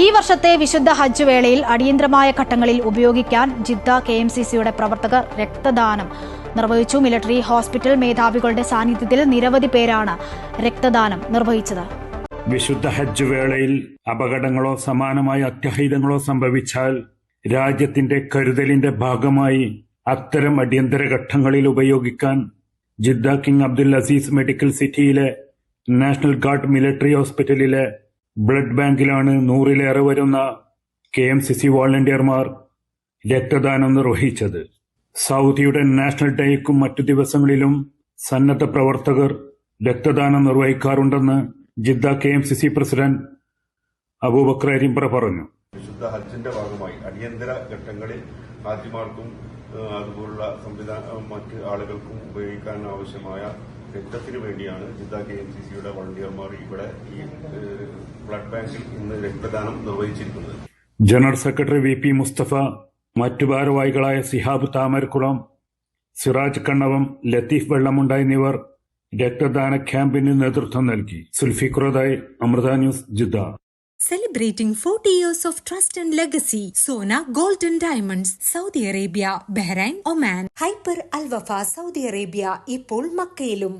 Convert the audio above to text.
ഈ വർഷത്തെ വിശുദ്ധ ഹജ്ജ് വേളയിൽ അടിയന്തരമായ ഘട്ടങ്ങളിൽ ഉപയോഗിക്കാൻ ജിദ്ദ കെ എം സി സിയുടെ പ്രവർത്തകർ രക്തദാനം നിർവഹിച്ചു. മിലിറ്ററി ഹോസ്പിറ്റൽ മേധാവികളുടെ സാന്നിധ്യത്തിൽ നിരവധി പേരാണ് രക്തദാനം നിർവഹിച്ചത്. വിശുദ്ധ ഹജ്ജ് വേളയിൽ അപകടങ്ങളോ സമാനമായ അത്യഹിതങ്ങളോ സംഭവിച്ചാൽ രാജ്യത്തിന്റെ കരുതലിന്റെ ഭാഗമായി അത്തരം അടിയന്തര ഘട്ടങ്ങളിൽ ഉപയോഗിക്കാൻ Jeddah king Abdul Aziz medical സിറ്റിയിലെ നാഷണൽ ഗാർഡ് മിലിറ്ററി ഹോസ്പിറ്റലിലെ ബ്ലഡ് ബാങ്കിലാണ് നൂറിലേറെ വരുന്ന കെ എം സി സി വോളണ്ടിയർമാർ രക്തദാനം നിർവഹിച്ചത്. സൗദിയുടെ നാഷണൽ ഡേക്കും മറ്റു ദിവസങ്ങളിലും സന്നദ്ധ പ്രവർത്തകർ രക്തദാനം നിർവഹിക്കാറുണ്ടെന്ന് Jeddah K M C C president Abubakar പറഞ്ഞു. വിശുദ്ധ ഹജ്ജിന്റെ ഭാഗമായി അടിയന്തര ഘട്ടങ്ങളിൽ ഹാജിമാർക്കും അതുപോലുള്ള സംവിധാന മറ്റ് ആളുകൾക്കും ഉപയോഗിക്കാൻ ആവശ്യമായ രക്തത്തിന് വേണ്ടിയാണ് ജിദ്ദ കെ എം സി സിയുടെ വളണ്ടിയർമാർ ഇവിടെ ഈ ബ്ലഡ് ബാങ്കിൽ ഇന്ന് രക്തദാനം നിർവഹിച്ചിരിക്കുന്നത്. General secretary V P Musthafa മറ്റു ഭാരവാഹികളായ സിഹാബ് താമരക്കുളം സിറാജ് കണ്ണവം ലത്തീഫ് വെള്ളമുണ്ട എന്നിവർ രക്തദാന ക്യാമ്പിന് നേതൃത്വം നൽകി. സുൽഫിഖുറദായ് Amrita news Jeddah. Celebrating 40 years of trust and legacy, Sona Golden Diamonds, Saudi Arabia Bahrain, Oman hyper Al Wafa Saudi Arabia ഇപ്പോൾ മക്കയിലും.